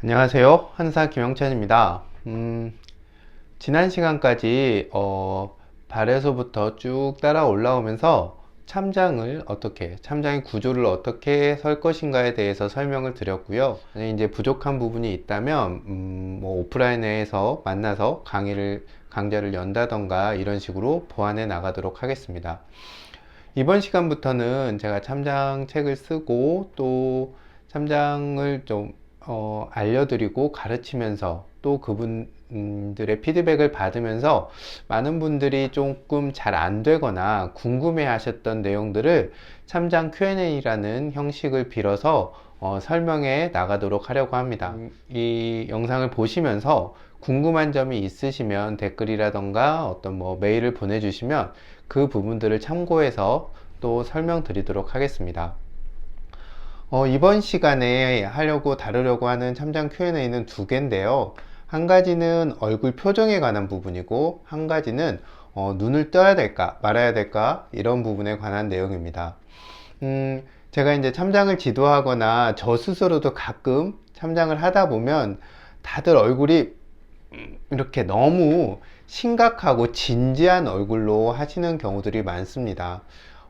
안녕하세요. 한사 김영찬입니다. 음, 지난 시간까지 어, 발에서부터 쭉 따라 올라오면서 참장을 어떻게, 참장의 구조를 어떻게 설 것인가에 대해서 설명을 드렸고요. 이제 부족한 부분이 있다면 음, 뭐 오프라인에서 만나서 강의를 강좌를 연다던가 이런 식으로 보완해 나가도록 하겠습니다. 이번 시간부터는 제가 참장 책을 쓰고 또 참장을 좀 어, 알려드리고 가르치면서 또 그분들의 피드백을 받으면서 많은 분들이 조금 잘 안 되거나 궁금해 하셨던 내용들을 참장 Q&A라는 형식을 빌어서 어, 설명해 나가도록 하려고 합니다. 이 영상을 보시면서 궁금한 점이 있으시면 댓글이라던가 어떤 뭐 메일을 보내주시면 그 부분들을 참고해서 또 설명드리도록 하겠습니다. 어, 이번 시간에 하려고 다루려고 하는 참장 Q&A는 두 개인데요. 한 가지는 얼굴 표정에 관한 부분이고, 한 가지는 어, 눈을 떠야 될까, 말아야 될까, 이런 부분에 관한 내용입니다. 음, 제가 이제 참장을 지도하거나 저 스스로도 가끔 참장을 하다 보면 다들 얼굴이 이렇게 너무 심각하고 진지한 얼굴로 하시는 경우들이 많습니다.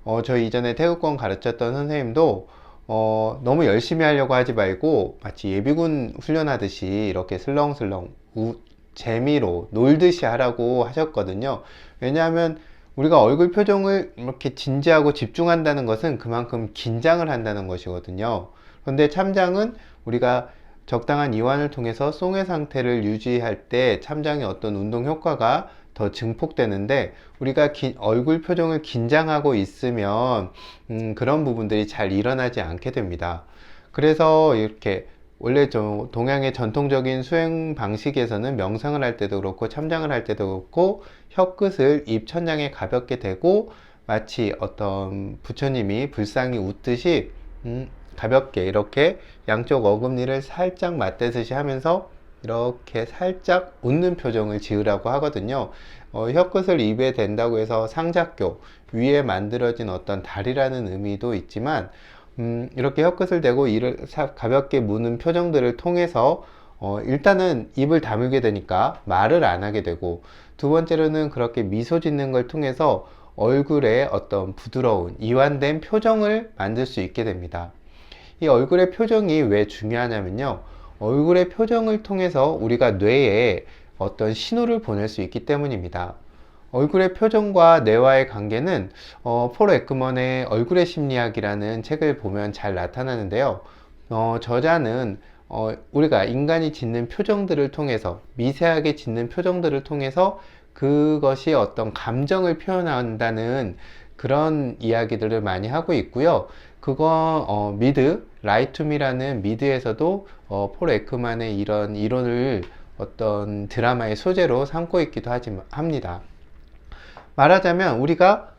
어, 저 이전에 태극권 가르쳤던 선생님도 어, 너무 열심히 하려고 하지 말고 마치 예비군 훈련하듯이 이렇게 슬렁슬렁 우, 재미로 놀듯이 하라고 하셨거든요. 왜냐하면 우리가 얼굴 표정을 이렇게 진지하고 집중한다는 것은 그만큼 긴장을 한다는 것이거든요. 그런데 참장은 우리가 적당한 이완을 통해서 송해 상태를 유지할 때 참장의 어떤 운동 효과가 더 증폭되는데 우리가 기, 얼굴 표정을 긴장하고 있으면 음, 그런 부분들이 잘 일어나지 않게 됩니다. 그래서 이렇게 원래 저 동양의 전통적인 수행 방식에서는 명상을 할 때도 그렇고 참장을 할 때도 그렇고 혀끝을 입 천장에 가볍게 대고 마치 어떤 부처님이 불상이 웃듯이 음, 가볍게 이렇게 양쪽 어금니를 살짝 맞대듯이 하면서 이렇게 살짝 웃는 표정을 지으라고 하거든요. 어, 혀끝을 입에 댄다고 해서 상작교 위에 만들어진 어떤 달이라는 의미도 있지만 음, 이렇게 혀끝을 대고 이를 가볍게 무는 표정들을 통해서 어, 일단은 입을 다물게 되니까 말을 안 하게 되고 두 번째로는 그렇게 미소 짓는 걸 통해서 얼굴에 어떤 부드러운 이완된 표정을 만들 수 있게 됩니다. 이 얼굴의 표정이 왜 중요하냐면요. 얼굴의 표정을 통해서 우리가 뇌에 어떤 신호를 보낼 수 있기 때문입니다. 얼굴의 표정과 뇌와의 관계는 어, 폴 에크먼의 얼굴의 심리학이라는 책을 보면 잘 나타나는데요. 어, 저자는 어, 우리가 인간이 짓는 표정들을 통해서 미세하게 짓는 표정들을 통해서 그것이 어떤 감정을 표현한다는 그런 이야기들을 많이 하고 있고요. 그거 어, 미드 라이투미라는 미드에서도 어, 폴 에크만의 이런 이론을 어떤 드라마의 소재로 삼고 있기도 하지, 합니다. 말하자면 우리가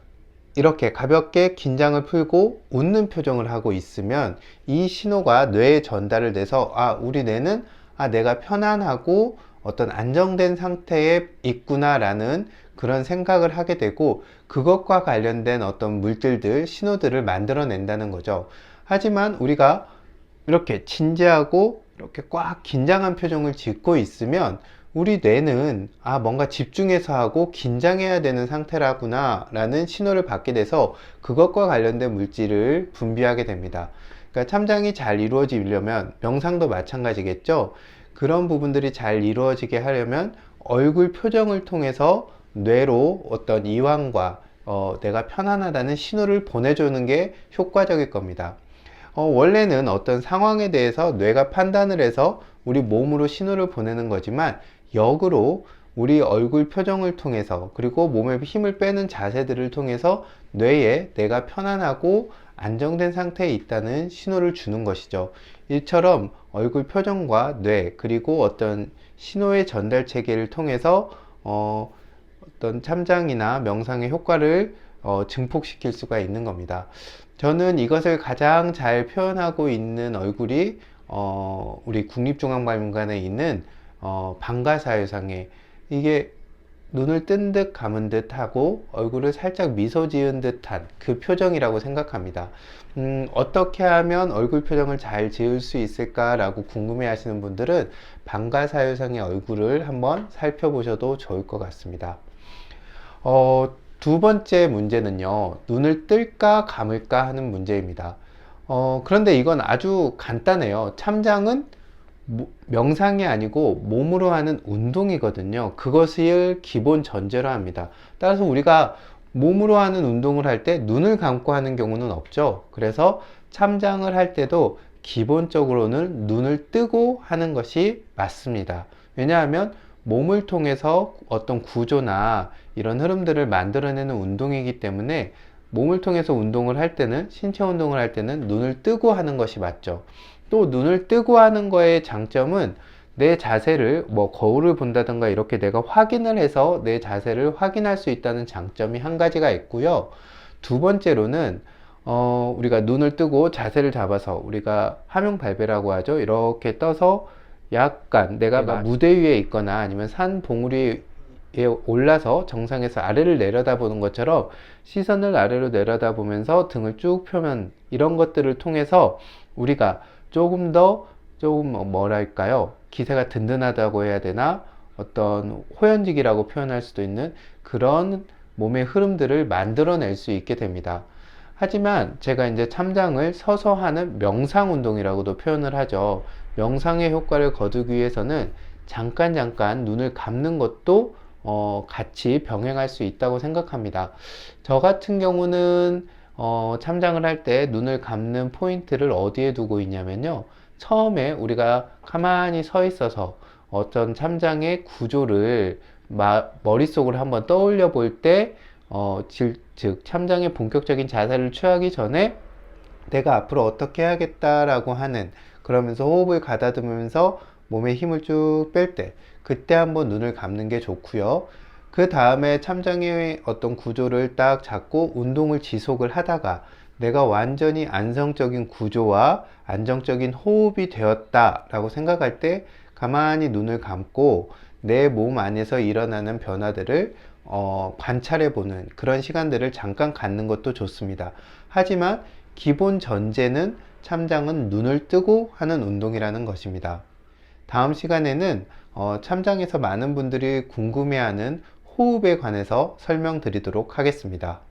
이렇게 가볍게 긴장을 풀고 웃는 표정을 하고 있으면 이 신호가 뇌에 전달을 돼서 아 우리 뇌는 아 내가 편안하고 어떤 안정된 상태에 있구나라는 그런 생각을 하게 되고 그것과 관련된 어떤 물질들 신호들을 만들어낸다는 거죠. 하지만 우리가 이렇게 진지하고 이렇게 꽉 긴장한 표정을 짓고 있으면 우리 뇌는 아 뭔가 집중해서 하고 긴장해야 되는 상태라구나 라는 신호를 받게 돼서 그것과 관련된 물질을 분비하게 됩니다. 그러니까 참장이 잘 이루어지려면 명상도 마찬가지겠죠? 그런 부분들이 잘 이루어지게 하려면 얼굴 표정을 통해서 뇌로 어떤 이완과 어, 내가 편안하다는 신호를 보내주는 게 효과적일 겁니다 어, 원래는 어떤 상황에 대해서 뇌가 판단을 해서 우리 몸으로 신호를 보내는 거지만 역으로 우리 얼굴 표정을 통해서 그리고 몸에 힘을 빼는 자세들을 통해서 뇌에 내가 편안하고 안정된 상태에 있다는 신호를 주는 것이죠. 이처럼 얼굴 표정과 뇌 그리고 어떤 신호의 전달 체계를 통해서 어, 어떤 참장이나 명상의 효과를 어, 증폭시킬 수가 있는 겁니다. 저는 이것을 가장 잘 표현하고 있는 얼굴이 어, 우리 국립중앙박물관에 있는 어, 방가사유상에 이게 눈을 뜬 듯 감은 듯 하고 얼굴을 살짝 미소 지은 듯한 그 표정이라고 생각합니다. 음, 어떻게 하면 얼굴 표정을 잘 지을 수 있을까라고 궁금해 하시는 분들은 방가사유상의 얼굴을 한번 살펴보셔도 좋을 것 같습니다. 어, 두 번째 문제는요, 눈을 뜰까 감을까 하는 문제입니다. 어, 그런데 이건 아주 간단해요. 참장은 모- 명상이 아니고 몸으로 하는 운동이거든요. 그것을 기본 전제로 합니다. 따라서 우리가 몸으로 하는 운동을 할 때 눈을 감고 하는 경우는 없죠. 그래서 참장을 할 때도 기본적으로는 눈을 뜨고 하는 것이 맞습니다. 왜냐하면 몸을 통해서 어떤 구조나 이런 흐름들을 만들어내는 운동이기 때문에 몸을 통해서 운동을 할 때는 신체 운동을 할 때는 눈을 뜨고 하는 것이 맞죠. 또 눈을 뜨고 하는 거의 장점은 내 자세를 뭐 거울을 본다든가 이렇게 내가 확인을 해서 내 자세를 확인할 수 있다는 장점이 한 가지가 있고요. 두 번째로는 어, 우리가 눈을 뜨고 자세를 잡아서 우리가 화명 발배라고 하죠. 이렇게 떠서 약간 내가 막 무대 위에 있거나 아니면 산 봉우리에 올라서 정상에서 아래를 내려다보는 것처럼 시선을 아래로 내려다보면서 등을 쭉 펴면 이런 것들을 통해서 우리가 조금 더 조금 뭐- 뭐랄까요 기세가 든든하다고 해야 되나 어떤 호연직이라고 표현할 수도 있는 그런 몸의 흐름들을 만들어낼 수 있게 됩니다. 하지만 제가 이제 참장을 서서 하는 명상 운동이라고도 표현을 하죠. 명상의 효과를 거두기 위해서는 잠깐 잠깐 눈을 감는 것도 어, 같이 병행할 수 있다고 생각합니다. 저 같은 경우는 어, 참장을 할 때 눈을 감는 포인트를 어디에 두고 있냐면요. 처음에 우리가 가만히 서 있어서 어떤 참장의 구조를 마- 머릿속으로 한번 떠올려 볼 때, 어, 즉, 즉, 참장의 본격적인 자세를 취하기 전에 내가 앞으로 어떻게 해야겠다라고 하는 그러면서 호흡을 가다듬으면서 몸에 힘을 쭉 뺄 때, 그때 한번 눈을 감는 게 좋고요. 그 다음에 참장의 어떤 구조를 딱 잡고 운동을 지속을 하다가 내가 완전히 안정적인 구조와 안정적인 호흡이 되었다라고 생각할 때 가만히 눈을 감고 내 몸 안에서 일어나는 변화들을 어, 관찰해 보는 그런 시간들을 잠깐 갖는 것도 좋습니다. 하지만 기본 전제는 참장은 눈을 뜨고 하는 운동이라는 것입니다. 다음 시간에는 어, 참장에서 많은 분들이 궁금해하는 호흡에 관해서 설명드리도록 하겠습니다.